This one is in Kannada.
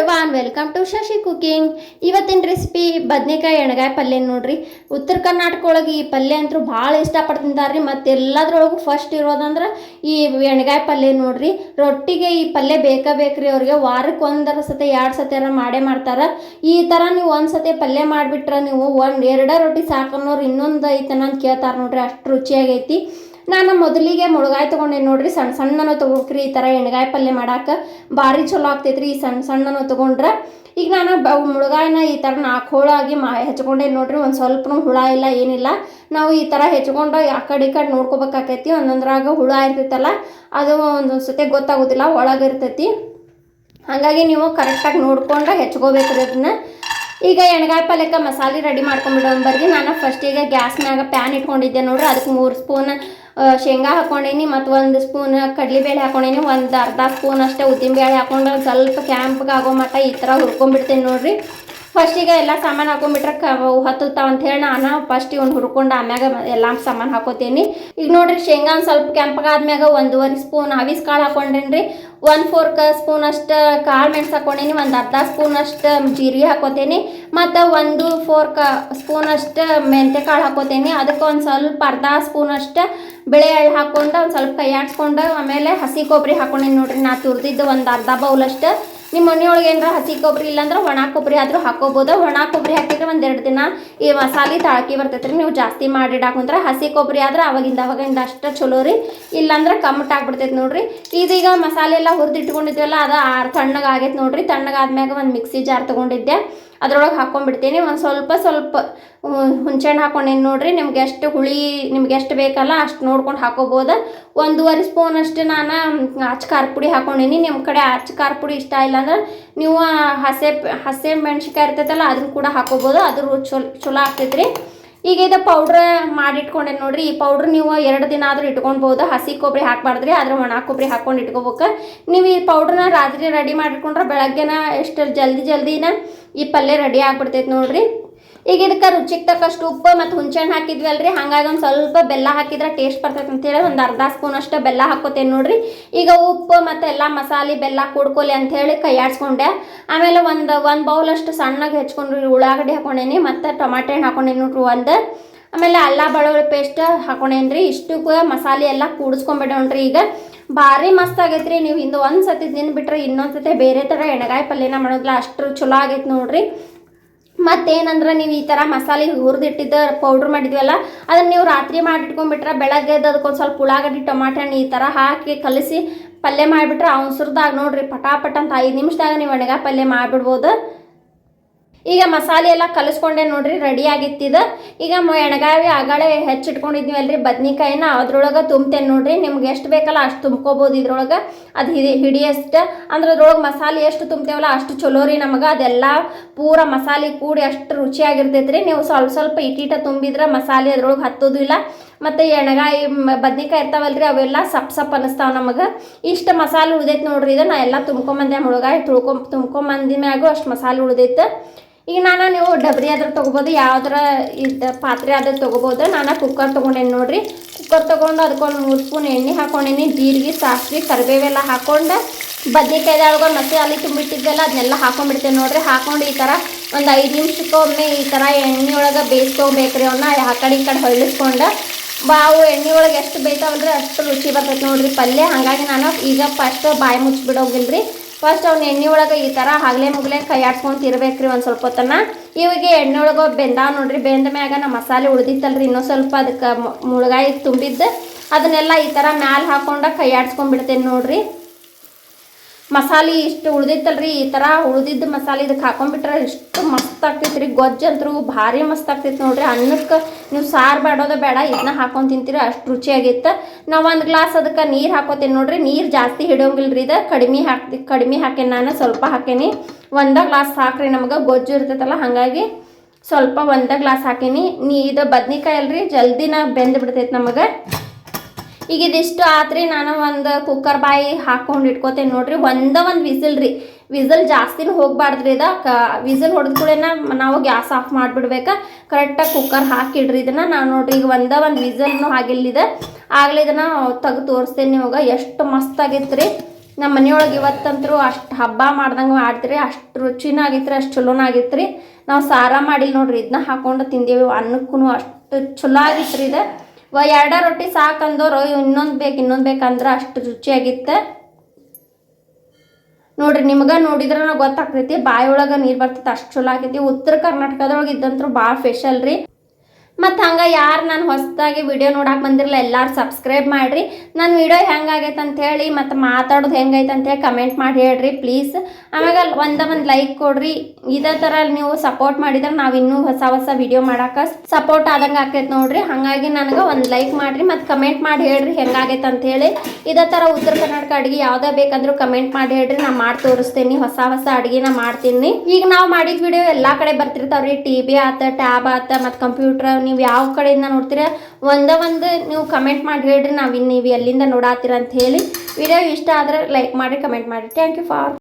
Everyone welcome to Shashi cooking ಇವತ್ತಿನ ರೆಸಿಪಿ ಬದ್ನೆಕಾಯಿ ಎಣ್ಗಾಯಿ ಪಲ್ಯ ನೋಡ್ರಿ. ಉತ್ತರ ಕರ್ನಾಟಕ ಒಳಗೆ ಈ ಪಲ್ಯ ಅಂತೂ ಭಾಳ ಇಷ್ಟಪಟ್ಟು ತಿಂತಾರ್ರಿ. ಮತ್ತು ಎಲ್ಲದ್ರೊಳಗೂ ಫಸ್ಟ್ ಇರೋದಂದ್ರೆ ಈ ಎಣ್ಗಾಯಿ ಪಲ್ಯ ನೋಡ್ರಿ. ರೊಟ್ಟಿಗೆ ಈ ಪಲ್ಯ ಬೇಕಾ ಬೇಕ್ರಿ ಅವ್ರಿಗೆ. ವಾರಕ್ಕೆ ಒಂದರ ಸತಿ, ಎರಡು ಸತಿಯಾರ ಮಾಡೇ ಮಾಡ್ತಾರೆ. ಈ ಥರ ನೀವು ಒಂದು ಸತಿ ಪಲ್ಯ ಮಾಡಿಬಿಟ್ರೆ ನೀವು ಒಂದು, ಎರಡ ರೊಟ್ಟಿ ಸಾಕನ್ನೋರು ಇನ್ನೊಂದು ಐತನ ಅಂತ ಕೇಳ್ತಾರೆ ನೋಡ್ರಿ. ಅಷ್ಟು ರುಚಿಯಾಗೈತಿ. ನಾನು ಮೊದಲಿಗೆ ಮುಳುಗಾಯಿ ತೊಗೊಂಡೇನಿ ನೋಡ್ರಿ ಸಣ್ಣ ಸಣ್ಣನೂ ತೊಗೋಕ್ರಿ ಈ ಥರ ಎಣ್ಗಾಯಿ ಪಲ್ಯ ಮಾಡಕ್ಕೆ ಭಾರಿ ಚಲೋ ಆಗ್ತೈತ್ರಿ ಈ ಸಣ್ಣ ಸಣ್ಣನೂ ತೊಗೊಂಡ್ರೆ. ಈಗ ನಾನು ಬ ಮುಳುಗಾಯಿನ ಈ ಥರ ನಾಲ್ಕು ಹೋಳಾಗಿ ಮಾ ಹೆಚ್ಕೊಂಡೇನು ನೋಡ್ರಿ, ಒಂದು ಸ್ವಲ್ಪ ಹುಳ ಇಲ್ಲ, ಏನಿಲ್ಲ. ನಾವು ಈ ಥರ ಹೆಚ್ಕೊಂಡು ಆ ಕಡೆ ಈ ಕಡೆ ನೋಡ್ಕೋಬೇಕಾಕೈತಿ, ಒಂದೊಂದ್ರಾಗ ಹುಳ ಇರ್ತೈತಲ್ಲ, ಅದು ಒಂದೊಂದು ಸತಿ ಗೊತ್ತಾಗೋದಿಲ್ಲ, ಒಳಗೆ ಇರ್ತೈತಿ. ಹಾಗಾಗಿ ನೀವು ಕರೆಕ್ಟಾಗಿ ನೋಡ್ಕೊಂಡು ಹೆಚ್ಕೋಬೇಕ್ರಿ ಅದನ್ನ ಈಗ ಎಣ್ಗಾಯಿ ಪಲ್ಯಕ್ಕೆ ಮಸಾಲೆ ರೆಡಿ ಮಾಡ್ಕೊಂಡ್ಬಿಡೋಣ ಬರ್ರಿ. ನಾನು ಫಸ್ಟಿಗೆ ಗ್ಯಾಸ್ನಾಗ ಪ್ಯಾನ್ ಇಟ್ಕೊಂಡಿದ್ದೆ ನೋಡ್ರಿ ಅದಕ್ಕೆ ಮೂರು ಸ್ಪೂನ್ ಶೇಂಗಾ ಹಾಕ್ಕೊಂಡೇನಿ ಮತ್ತು ಒಂದು ಸ್ಪೂನ್ ಕಡಲೆಬೇಳೆ ಹಾಕ್ಕೊಂಡೇನಿ ಒಂದು ಅರ್ಧ ಸ್ಪೂನ್ ಅಷ್ಟೇ ಉದ್ದಿನಬೇಳೆ ಹಾಕೊಂಡು ಹಾಕ್ಕೊಂಡು ಸ್ವಲ್ಪ ಕ್ಯಾಂಪ್ಗೆ ಆಗೋ ಮಟ್ಟ ಈ ಥರ ಹುರ್ಕೊಂಬಿಡ್ತೀನಿ ನೋಡ್ರಿ. ಫಸ್ಟಿಗೆ ಎಲ್ಲ ಸಾಮಾನು ಹಾಕೊಂಡ್ಬಿಟ್ರೆ ಕ ಅಂತ ಹೇಳಿ ನಾನು ಫಸ್ಟ್ ಇವ್ನು ಹುರ್ಕೊಂಡು ಆಮ್ಯಾಗ ಎಲ್ಲ ಸಾಮಾನು ಹಾಕೋತೀನಿ. ಈಗ ನೋಡ್ರಿ ಶೇಂಗಾ ಒಂದು ಸ್ವಲ್ಪ ಕೆಂಪಗಾದ್ಮ್ಯಾಗ ಒಂದೂವರೆ ಸ್ಪೂನ್ ಹವಿಸ್ ಕಾಳು ಹಾಕೊಂಡೇನಿ ಒಂದು ಫೋರ್ಕ್ ಸ್ಪೂನ್ ಅಷ್ಟು ಕಾಳು ಮೆಣಸು ಹಾಕೊಂಡೀನಿ, ಒಂದು ಅರ್ಧ ಸ್ಪೂನ್ ಅಷ್ಟು ಜೀರಿಗೆ ಹಾಕೋತೀನಿ. ಮತ್ತು ಒಂದು ಫೋರ್ಕ್ ಸ್ಪೂನ್ ಅಷ್ಟು ಮೆಂತ್ಯ ಕಾಳು ಹಾಕೋತೀನಿ. ಅದಕ್ಕೆ ಒಂದು ಸ್ವಲ್ಪ ಅರ್ಧ ಸ್ಪೂನ್ ಅಷ್ಟು ಬೆಳೆ ಎಳ್ಳು ಹಾಕೊಂಡು ಒಂದು ಸ್ವಲ್ಪ ಕೈ ಆಡಿಸ್ಕೊಂಡು ಆಮೇಲೆ ಹಸಿ ಕೊಬ್ಬರಿ ಹಾಕೊಂಡೇನಿ ನೋಡ್ರಿ. ನಾ ತುರಿದಿದ್ದು ಒಂದು ಅರ್ಧ ಬೌಲ್ ಬೌಲಷ್ಟು ನಿಮ್ಮ ಮನೆಯೊಳಗೆ ಏನಾರ ಹಸಿ ಕೊಬ್ಬರಿ ಇಲ್ಲಾಂದ್ರೆ ಒಣ ಕೊಬ್ಬರಿ ಆದರೂ ಹಾಕೋಬೋದು. ಒಣ ಕೊಬ್ಬರಿ ಹಾಕಿದ್ರೆ ಒಂದೆರಡು ದಿನ ಈ ಮಸಾಲೆ ತಾಳಕಿ ಬರ್ತೈತ್ರಿ. ನೀವು ಜಾಸ್ತಿ ಮಾಡಿಡಾಕುಂದ್ರೆ ಹಸಿ ಕೊಬ್ಬರಿ ಆದ್ರೆ ಅವಾಗಿಂದ ಅವಾಗಿಂದ ಅಷ್ಟು ಚಲೋ ರೀ. ಇಲ್ಲಾಂದ್ರೆ ಕಮ್ಮಟ್ ಆಗ್ಬಿಡ್ತೈತೆ ನೋಡ್ರಿ. ಇದೀಗ ಮಸಾಲೆ ಎಲ್ಲ ಹುರಿದಿಟ್ಕೊಂಡಿದ್ವಲ್ಲ, ಅದು ಆರು ತಣ್ಣಗೆ ಆಗೈತೆ ನೋಡ್ರಿ. ತಣ್ಣಗಾದ್ಮ್ಯಾಗ ಒಂದು ಮಿಕ್ಸಿ ಜಾರ್ ತೊಗೊಂಡಿದ್ದೆ. ಅದ್ರೊಳಗೆ ಹಾಕ್ಕೊಂಡ್ಬಿಡ್ತೀನಿ ಒಂದು ಸ್ವಲ್ಪ ಸ್ವಲ್ಪ ಹುಣ್ಸೆಹಣ್ಣು ಹಾಕೊಂಡೇನಿ ನೋಡಿರಿ, ನಿಮ್ಗೆ ಎಷ್ಟು ಹುಳಿ, ನಿಮ್ಗೆ ಎಷ್ಟು ಬೇಕಲ್ಲ ಅಷ್ಟು ನೋಡ್ಕೊಂಡು ಹಾಕೋಬೋದು. ಒಂದೂವರೆ ಸ್ಪೂನ್ ಅಷ್ಟು ನಾನು ಅಚ್ಚ ಖಾರ ಪುಡಿ ಹಾಕ್ಕೊಂಡೀನಿ ನಿಮ್ಮ ಕಡೆ ಅಚ್ಚ ಖಾರ ಪುಡಿ ಇಷ್ಟ ಇಲ್ಲ ಅಂದ್ರೆ ನೀವು ಹಸೆ ಹಸೆ ಮೆಣ್ಸಿನ್ಕಾಯಿ ಇರ್ತೈತಲ್ಲ ಅದನ್ನು ಕೂಡ ಹಾಕೋಬೋದು. ಅದ್ರ ಚಲೋ ಚಲೋ ಆಗ್ತೈತ್ರಿ. ಈಗ ಇದು ಪೌಡ್ರ್ ಮಾಡಿಟ್ಕೊಂಡೆ ನೋಡ್ರಿ. ಈ ಪೌಡ್ರ್ ನೀವು ಎರಡು ದಿನ ಆದರೂ ಇಟ್ಕೊಳ್ಬೋದು ಹಸಿ ಕೊಬ್ಬರಿ ಹಾಕಬಾರ್ದ್ರಿ. ಆದ್ರೆ ಒಣ ಕೊಬ್ಬರಿ ಹಾಕ್ಕೊಂಡು ಇಟ್ಕೋಬೇಕು. ನೀವು ಈ ಪೌಡ್ರನ್ನ ರಾತ್ರಿ ರೆಡಿ ಮಾಡಿಟ್ಕೊಂಡ್ರೆ ಬೆಳಗ್ಗೆನ ಎಷ್ಟು ಜಲ್ದಿ ಜಲ್ದಿನ ಈ ಪಲ್ಯ ರೆಡಿ ಆಗ್ಬಿಡ್ತೈತೆ ನೋಡ್ರಿ. ಈಗ ಇದಕ್ಕೆ ರುಚಿಗೆ ತಕ್ಕಷ್ಟು ಉಪ್ಪು ಮತ್ತು ಹುಣ್ಸೆಹಣ್ಣು ಹಾಕಿದ್ವಿ ಅಲ್ರಿ ಹಾಗಾಗಿ ಒಂದು ಸ್ವಲ್ಪ ಬೆಲ್ಲ ಹಾಕಿದ್ರೆ ಟೇಸ್ಟ್ ಬರ್ತೈತೆ ಅಂತೇಳಿ ಒಂದು ಅರ್ಧ ಸ್ಪೂನ್ ಅಷ್ಟು ಬೆಲ್ಲ ಹಾಕೋತೇನೆ ನೋಡ್ರಿ. ಈಗ ಉಪ್ಪು ಮತ್ತು ಎಲ್ಲ ಮಸಾಲೆ ಬೆಲ್ಲ ಕೂಡ್ಕೊಲಿ ಅಂಥೇಳಿ ಕೈ ಆಡ್ಸ್ಕೊಂಡೆ. ಆಮೇಲೆ ಒಂದು ಒಂದು ಬೌಲ್ ಅಷ್ಟು ಸಣ್ಣಗೆ ಹೆಚ್ಕೊಂಡ್ರಿ, ಉಳ್ಳಾಗಡ್ಡಿ ಹಾಕೊಂಡೇನಿ, ಮತ್ತು ಟೊಮಾಟೆ ಹಣ್ಣು ಹಾಕೊಂಡೇನಿ ನೋಡ್ರಿ ಒಂದು. ಆಮೇಲೆ ಅಲ್ಲ ಬಳ್ಳುಳ್ಳಿ ಪೇಸ್ಟ್ ಹಾಕೊಂಡೇನ್ರಿ. ಇಷ್ಟಕ್ಕೂ ಮಸಾಲೆ ಎಲ್ಲ ಕೂಡಿಸ್ಕೊಂಬಿಡೋಣ್ರಿ ಈಗ. ಭಾರಿ ಮಸ್ತ್ ಆಗೈತ್ರಿ. ನೀವು ಹಿಂದೆ ಒಂದು ಸತಿ ತಿನ್ಬಿಟ್ರೆ ಇನ್ನೊಂದು ಸತಿ ಬೇರೆ ಥರ ಎಣ್ಗಾಯಿ ಪಲ್ಯನ ಮಾಡೋದಿಲ್ಲ ಅಷ್ಟು ಚಲೋ ಆಗೈತೆ ನೋಡ್ರಿ. ಮತ್ತೇನಂದ್ರೆ ನೀವು ಈ ಥರ ಮಸಾಲೆ ಹುರಿದಿಟ್ಟಿದ್ದ ಪೌಡ್ರ್ ಮಾಡಿದ್ವಲ್ಲ, ಅದನ್ನು ನೀವು ರಾತ್ರಿ ಮಾಡಿಟ್ಕೊಂಡ್ಬಿಟ್ರೆ ಬೆಳಗ್ಗೆ ಅದಕ್ಕೊಂದು ಸ್ವಲ್ಪ ಉಳ್ಳಾಗಡ್ಡಿ, ಟೊಮಾಟೆ, ಹಣ್ಣು ಈ ಥರ ಹಾಕಿ ಕಲಸಿ ಪಲ್ಯ ಮಾಡಿಬಿಟ್ರೆ ಅವ್ನು ಸುರಿದಾಗ ನೋಡ್ರಿ ಪಟಾಪಟ್ ಅಂತ ಐದು ನಿಮಿಷದಾಗ ನೀವು ಒಣಗಾ ಪಲ್ಯ ಮಾಡಿಬಿಡ್ಬೋದು. ಈಗ ಮಸಾಲೆ ಎಲ್ಲ ಕಲಿಸ್ಕೊಂಡೆ ನೋಡ್ರಿ ರೆಡಿ ಆಗಿತ್ತಿದ ಈಗ ಎಣ್ಗಾಯಿ ಆಗಳೇ ಹೆಚ್ಚಿಟ್ಕೊಂಡಿದ್ವಿ ಅಲ್ರಿ, ಬದ್ನಿಕಾಯಿನ. ಅದ್ರೊಳಗೆ ತುಂಬ್ತೇನೆ ನೋಡ್ರಿ, ನಿಮ್ಗೆ ಎಷ್ಟು ಬೇಕಲ್ಲ ಅಷ್ಟು ತುಂಬ್ಕೋಬೋದು ಇದ್ರೊಳಗೆ. ಅದು ಹಿಡಿ ಹಿಡಿಯಷ್ಟು. ಅಂದ್ರೆ ಅದ್ರೊಳಗೆ ಮಸಾಲೆ ಎಷ್ಟು ತುಂಬ್ತೇವಲ್ಲ ಅಷ್ಟು ಚಲೋ ರೀ ನಮಗೆ. ಅದೆಲ್ಲ ಪೂರ ಮಸಾಲೆ ಕೂಡಿ ಅಷ್ಟು ರುಚಿಯಾಗಿರ್ತೈತೆ ರೀ ನೀವು ಸ್ವಲ್ಪ ಸ್ವಲ್ಪ ಇಟೀಟ ತುಂಬಿದ್ರೆ ಮಸಾಲೆ ಅದ್ರೊಳಗೆ ಹತ್ತೋದಿಲ್ಲ ಮತ್ತು ಎಣಗಾಯಿ ಬದ್ನಿಕಾಯಿ ಇರ್ತಾವಲ್ರಿ, ಅವೆಲ್ಲ ಸಪ್ ಸಪ್ ಅನ್ನಿಸ್ತಾವ ನಮಗೆ. ಇಷ್ಟು ಮಸಾಲೆ ಉಳ್ದೈತೆ ನೋಡ್ರಿ ಇದು ನಾ ಎಲ್ಲ ತುಂಬ್ಕೊಂಬಂದೆ, ಮುಳುಗಾಯಿ ತುಳ್ಕೊ ತುಂಬ್ಕೊಂಬಂದಿ ಮ್ಯಾಗು ಅಷ್ಟು ಮಸಾಲೆ ಉಳ್ದೈತೆ. ಈಗ ನಾನು ನೀವು ಡಬ್ರಿ ಆದ್ರೆ ತೊಗೋಬೋದು, ಯಾವ್ದಾರ ಇದು ಪಾತ್ರೆ ಆದ್ರೆ ತೊಗೋಬೋದು. ನಾನು ಕುಕ್ಕರ್ ತೊಗೊಂಡೇನಿ ನೋಡಿರಿ ಕುಕ್ಕರ್ ತೊಗೊಂಡು ಅದಕ್ಕೊಂದು ಮೂರು ಸ್ಪೂನ್ ಎಣ್ಣೆ ಹಾಕೊಂಡೇನಿ, ಜೀರಿಗೆ, ಸಾಸಿವೆ, ಕರಿಬೇವೆಲ್ಲ ಹಾಕೊಂಡು ಮತ್ತೆ ಅಲ್ಲಿ ತುಂಬಿಟ್ಟಿದ್ದೆಲ್ಲ ಅದನ್ನೆಲ್ಲ ಹಾಕೊಂಡ್ಬಿಡ್ತೇನೆ ನೋಡಿರಿ. ಹಾಕೊಂಡು ಈ ಥರ ಒಂದು ಐದು ನಿಮಿಷಕ್ಕೊಮ್ಮೆ ಈ ಥರ ಎಣ್ಣೆ ಒಳಗೆ ಬೇಯಿಸ್ಕೊಬೇಕ್ರಿ ಅವನ್ನ ಆ ಕಡೆ ಈ ಕಡೆ ಹೊಳ್ಳಿಸ್ಕೊಂಡು. ಬಾವು ಎಣ್ಣೆ ಒಳಗೆ ಎಷ್ಟು ಬೇಯ್ತಾವಲ್ರಿ ಅಷ್ಟು ರುಚಿ ಬರ್ತೈತೆ ನೋಡಿರಿ ಪಲ್ಯ. ಹಾಗಾಗಿ ನಾನು ಈಗ ಫಸ್ಟ್ ಬಾಯಿ ಮುಚ್ಚಿಬಿಡೋಗಿಲ್ರಿ ಫಸ್ಟ್ ಅವ್ನ ಎಣ್ಣೆ ಒಳಗೆ ಈ ಥರ ಹಗಲೆ ಮುಗಲೆ ಕೈ ಆಡ್ಸ್ಕೊಂತ ಇರ್ಬೇಕ್ರಿ ಒಂದು ಸ್ವಲ್ಪ ಹೊತ್ತನ ಇವಾಗ ಎಣ್ಣೆ ಒಳಗೆ ಬೆಂದಾವ ನೋಡ್ರಿ, ಬೆಂದ ಮ್ಯಾಗ ನಮ್ಮ ಮಸಾಲೆ ಉಳ್ದಿತ್ತಲ್ರಿ, ಇನ್ನೊಂದು ಸ್ವಲ್ಪ ಅದಕ್ಕೆ ಮುಳುಗಾಯಿ ತುಂಬಿದ್ದು. ಅದನ್ನೆಲ್ಲ ಈ ಥರ ಮ್ಯಾಲೆ ಹಾಕೊಂಡು ಕೈ ಆಡ್ಸ್ಕೊಂಡ್ಬಿಡ್ತೇನೆ ನೋಡ್ರಿ. ಮಸಾಲೆ ಇಷ್ಟು ಉಳ್ದಿತ್ತಲ್ರಿ, ಈ ಥರ ಉಳ್ದಿದ್ದು ಮಸಾಲೆ ಇದಕ್ಕೆ ಹಾಕೊಂಡ್ಬಿಟ್ರೆ ಎಷ್ಟು ಮಸ್ತ್ ಆಗ್ತೈತ್ರಿ. ಗೊಜ್ಜಂತ್ರು ಭಾರಿ ಮಸ್ತ್ ಆಗ್ತೈತೆ ನೋಡ್ರಿ. ಅನ್ನಕ್ಕೆ ನೀವು ಸಾರು ಬೇಡೋದ ಬೇಡ, ಇದನ್ನ ಹಾಕೊಂಡು ತಿಂತೀರಿ, ಅಷ್ಟು ರುಚಿಯಾಗಿತ್ತು ನಾವು ಒಂದು ಗ್ಲಾಸ್ ಅದಕ್ಕೆ ನೀರು ಹಾಕೋತೀನಿ ನೋಡ್ರಿ. ನೀರು ಜಾಸ್ತಿ ಹಿಡಿಯೋಂಗಿಲ್ಲ ರೀ ಇದು. ಕಡಿಮೆ ಹಾಕ್ತಿ ಕಡಿಮೆ ಹಾಕೇನಿ ನಾನು, ಸ್ವಲ್ಪ ಹಾಕೇನಿ. ಒಂದೇ ಗ್ಲಾಸ್ ಸಾಕ್ರಿ ನಮ್ಗೆ, ಗೊಜ್ಜು ಇರ್ತೈತಲ್ಲ, ಹಾಗಾಗಿ ಸ್ವಲ್ಪ ಒಂದೇ ಗ್ಲಾಸ್ ಹಾಕೀನಿ. ನೀ ಇದು ಬದ್ನಿಕಾಯಿ ಅಲ್ರಿ, ಜಲ್ದಿನ ಬೆಂದು ಬಿಡ್ತೈತೆ ನಮಗೆ. ಈಗ ಇದಿಷ್ಟು ಆತ್ರಿ, ನಾನು ಒಂದು ಕುಕ್ಕರ್ ಬಾಯಿ ಹಾಕೊಂಡು ಇಟ್ಕೋತೇನೆ ನೋಡ್ರಿ, ಒಂದ ಒಂದು ವಿಸಿಲ್ ರೀ. ವಿಸಲ್ ಜಾಸ್ತಿನೂ ಹೋಗ್ಬಾರ್ದ್ರಿ ಇದ. ಕ, ವಿಸಲ್ ಹೊಡೆದ ಕೂಡೇನ ನಾವು ಗ್ಯಾಸ್ ಆಫ್ ಮಾಡಿಬಿಡ್ಬೇಕಾ. ಕರೆಕ್ಟಾಗಿ ಕುಕ್ಕರ್ ಹಾಕಿಡ್ರಿ ಇದನ್ನ. ನಾನು ನೋಡ್ರಿ ಈಗ ಒಂದ ಒಂದು ವಿಸಲ್ನು ಆಗಿಲ್ಲಿದ. ಆಗಲಿ ಇದನ್ನ ತೆಗೆದು ತೋರಿಸ್ತೇನೆ ನಿಮಗೆ. ಎಷ್ಟು ಮಸ್ತ್ ಆಗಿತ್ತು ರೀ. ನಮ್ಮ ಮನೆಯೊಳಗೆ ಇವತ್ತಂತರೂ ಅಷ್ಟು ಹಬ್ಬ ಮಾಡ್ದಂಗೆ ಮಾಡ್ತೀರಿ, ಅಷ್ಟು ರುಚಿನ ಆಗೈತ್ರಿ, ಅಷ್ಟು ಚಲೋನ ಆಗೈತ್ರಿ. ನಾವು ಸಾರ ಮಾಡಿಲ್ಲ ನೋಡ್ರಿ ಇದನ್ನ ಹಾಕೊಂಡು ತಿಂದೇವಿ. ಅನ್ನಕ್ಕೂ ಅಷ್ಟು ಚಲೋ ರೀ ಇದು. ಎರಡ ರೊಟ್ಟಿ ಸಾಕಂದೋರು ಇನ್ನೊಂದು ಬೇಕು, ಇನ್ನೊಂದು ಬೇಕಂದ್ರೆ ಅಷ್ಟು ರುಚಿಯಾಗಿತ್ತು. ನೋಡ್ರಿ, ನಿಮ್ಗೆ ನೋಡಿದ್ರೆ ಗೊತ್ತಾಗ್ತೈತಿ, ಬಾಯಿ ಒಳಗೆ ನೀರು ಬರ್ತೈತಿ, ಅಷ್ಟು ಚಲೋ ಆಗೈತಿ ಉತ್ತರ ಕರ್ನಾಟಕದೊಳಗೆ ಇದ್ದಂತೂ ಭಾಳ ಸ್ಪೆಷಲ್ ರೀ. ಮತ್ತು ಹಂಗೆ ಯಾರು ನಾನು ಹೊಸದಾಗಿ ವಿಡಿಯೋ ನೋಡಕ್ಕೆ ಬಂದಿರಲ್ಲ ಎಲ್ಲರೂ ಸಬ್ಸ್ಕ್ರೈಬ್ ಮಾಡಿರಿ. ನನ್ನ ವಿಡಿಯೋ ಹೆಂಗಾಗೈತೆ ಅಂತ ಹೇಳಿ ಮತ್ತು ಮಾತಾಡೋದು ಹೆಂಗೈತೆ ಅಂತ ಹೇಳಿ ಕಮೆಂಟ್ ಮಾಡಿ ಹೇಳ್ರಿ ಪ್ಲೀಸ್ ಆಮ್ಯಾಗ ಒಂದ ಒಂದು ಲೈಕ್ ಕೊಡ್ರಿ. ಇದೇ ಥರ ನೀವು ಸಪೋರ್ಟ್ ಮಾಡಿದ್ರೆ ನಾವು ಇನ್ನೂ ಹೊಸ ಹೊಸ ವಿಡಿಯೋ ಮಾಡೋಕೆ ಸಪೋರ್ಟ್ ಆದಂಗೆ ಆಕೈತೆ ನೋಡ್ರಿ. ಹಾಗಾಗಿ ನನಗೆ ಒಂದು ಲೈಕ್ ಮಾಡಿರಿ ಮತ್ತು ಕಮೆಂಟ್ ಮಾಡಿ ಹೇಳ್ರಿ ಹೆಂಗಾಗೈತೆ ಅಂತ ಹೇಳಿ ಇದೇ ಥರ ಉತ್ತರ ಕರ್ನಾಟಕ ಅಡುಗೆ ಯಾವುದೇ ಬೇಕಂದ್ರೂ ಕಮೆಂಟ್ ಮಾಡಿ ಹೇಳ್ರಿ. ನಾ ಮಾಡಿ ತೋರಿಸ್ತೀನಿ, ಹೊಸ ಹೊಸ ಅಡುಗೆನ ಮಾಡ್ತೀನಿ. ಈಗ ನಾವು ಮಾಡಿದ ವಿಡಿಯೋ ಎಲ್ಲ ಕಡೆ ಬರ್ತಿರ್ತಾವ್ರಿ. ಟಿ ವಿ ಆತ ಟ್ಯಾಬ್ ಆತ, ಮತ್ತು ಕಂಪ್ಯೂಟ್ರ್ ನೀವು ಯಾವ ಕಡೆಯಿಂದ ನೋಡ್ತೀರ, ಒಂದ ಒಂದು ನೀವು ಕಮೆಂಟ್ ಮಾಡಿ ಹೇಳ್ರಿ, ನಾವು ನೀವು ಎಲ್ಲಿಂದ ನೋಡಾತೀರ ಅಂತ ಹೇಳಿ. ವಿಡಿಯೋ ಇಷ್ಟ ಆದರೆ ಲೈಕ್ ಮಾಡಿ ಕಮೆಂಟ್ ಮಾಡಿ. Thank you for